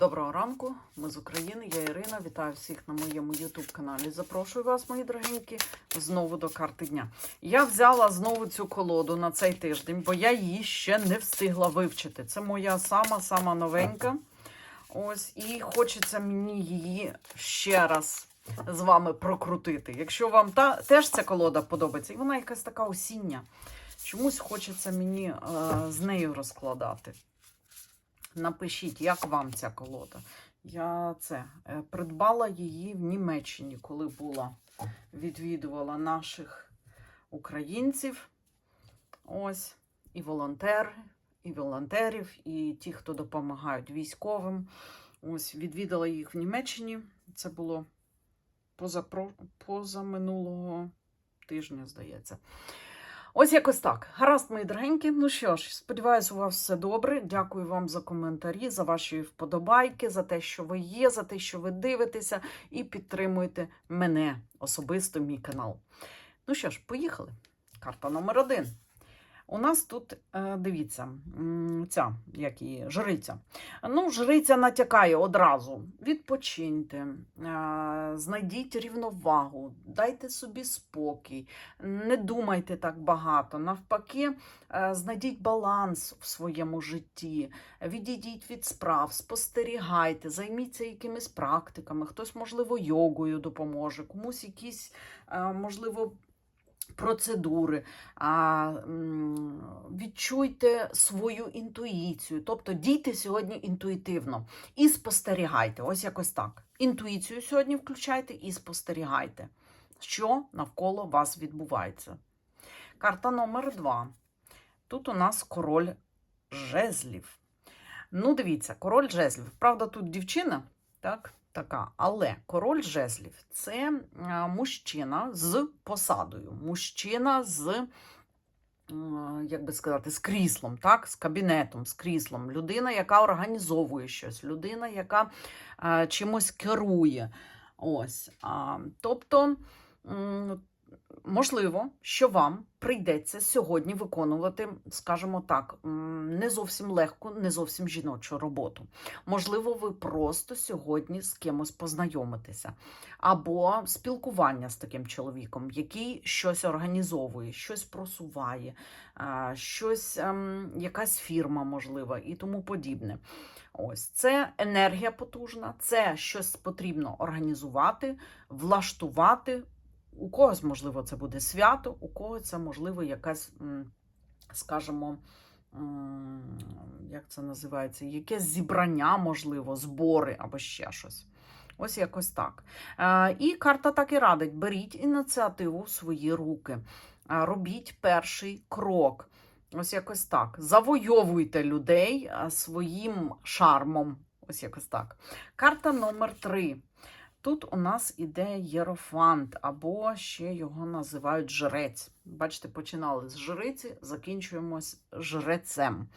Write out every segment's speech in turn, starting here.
Доброго ранку, ми з України, я Ірина. Вітаю всіх на моєму YouTube каналі. Запрошую вас, мої дорогенькі, знову до карти дня. Я взяла знову цю колоду на цей тиждень, бо я її ще не встигла вивчити. Це моя сама-сама новенька. Ось, і хочеться мені її ще раз з вами прокрутити. Якщо вам та, теж ця колода подобається, і вона якась така осіння. Чомусь хочеться мені е, з нею розкладати. Напишіть, як вам ця колода. Я це е, придбала її в Німеччині, коли була, відвідувала наших українців. Ось, і волонтер, і волонтерів, і ті, хто допомагають військовим. Ось, відвідала їх в Німеччині. Це було поза, поза минулого тижня, здається. Ось якось так. Гаразд, мої дорогенькі. Ну що ж, сподіваюся, у вас все добре. Дякую вам за коментарі, за ваші вподобайки, за те, що ви є, за те, що ви дивитеся, і підтримуєте мене особисто, мій канал. Ну що ж, поїхали. Карта номер один. У нас тут, е, дивіться, ця, як її, жриця. Ну, жриця натякає одразу. Відпочиньте, е, знайдіть рівновагу, дайте собі спокій, не думайте так багато. Навпаки, е, знайдіть баланс в своєму житті, відійдіть від справ, спостерігайте, займіться якимись практиками. Хтось, можливо, йогою допоможе, комусь якісь, можливо, процедури, а, відчуйте свою інтуїцію. Тобто дійте сьогодні інтуїтивно і спостерігайте. Ось якось так. Інтуїцію сьогодні включайте і спостерігайте, що навколо вас відбувається. Карта номер два. Тут у нас король жезлів. Ну, дивіться, король жезлів. Правда, тут дівчина, так? Така, але король жезлів це мужчина з посадою, мужчина з, е, як би сказати, з кріслом, так, з кабінетом, з кріслом, людина, яка організовує щось, людина, яка чимось керує. Ось, Тобто, можливо, що вам прийдеться сьогодні виконувати, скажімо так, не зовсім легку, не зовсім жіночу роботу. Можливо, ви просто сьогодні з кимось познайомитеся, або спілкування з таким чоловіком, який щось організовує, щось просуває, щось, ем, якась фірма, можливо, і тому подібне. Ось це енергія потужна, це щось потрібно організувати, влаштувати. У когось, можливо, це буде свято, у когось це, можливо, якась, скажімо, як це називається, якесь зібрання, можливо, збори або ще щось. Ось якось так. Е, І карта так і радить: беріть ініціативу в свої руки, Е, робіть перший крок. Ось якось так. Завойовуйте людей е, своїм шармом. Ось якось так. Карта номер три. Тут у нас іде єрофант, або ще його називають жрець. Бачите, починали з жриці, закінчуємо жрецем.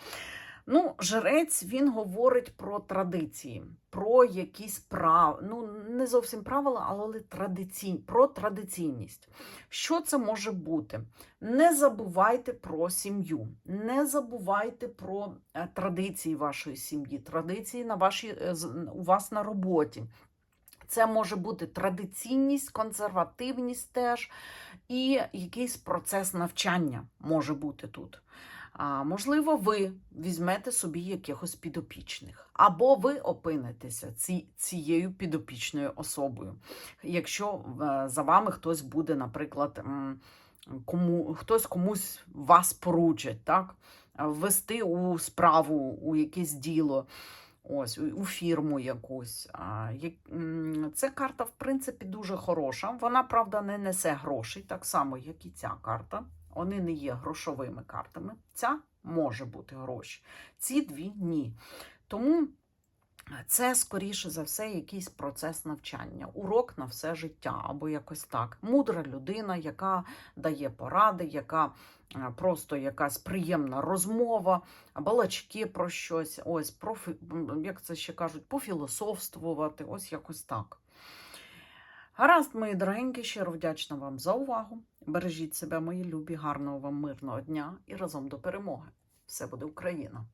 Ну, жрець він говорить про традиції, про якісь прав, ну не зовсім правила, але традицій, про традиційність. Що це може бути? Не забувайте про сім'ю, не забувайте про е, традиції вашої сім'ї, традиції на вашій, е, у вас на роботі. Це може бути традиційність, консервативність теж, і якийсь процес навчання може бути тут. А, можливо, ви візьмете собі якихось підопічних, або ви опинитеся ці, цією підопічною особою. Якщо е, за вами хтось буде, наприклад, кому, хтось комусь вас поручить, так? ввести у справу, у якесь діло. Ось у- фірму якусь. Це карта, в принципі, дуже хороша. Вона, правда, не несе грошей, так само, як і ця карта. Вони не є грошовими картами. Ця може бути гроші. Ці дві ні. Тому це, скоріше за все, якийсь процес навчання, урок на все життя, або якось так. Мудра людина, яка дає поради, яка е, просто якась приємна розмова, балачки про щось, ось про як це ще кажуть, пофілософствувати, ось якось так. Гаразд, мої дорогенькі, щиро вдячна вам за увагу. Бережіть себе, мої любі, гарного вам мирного дня і разом до перемоги. Все буде Україна!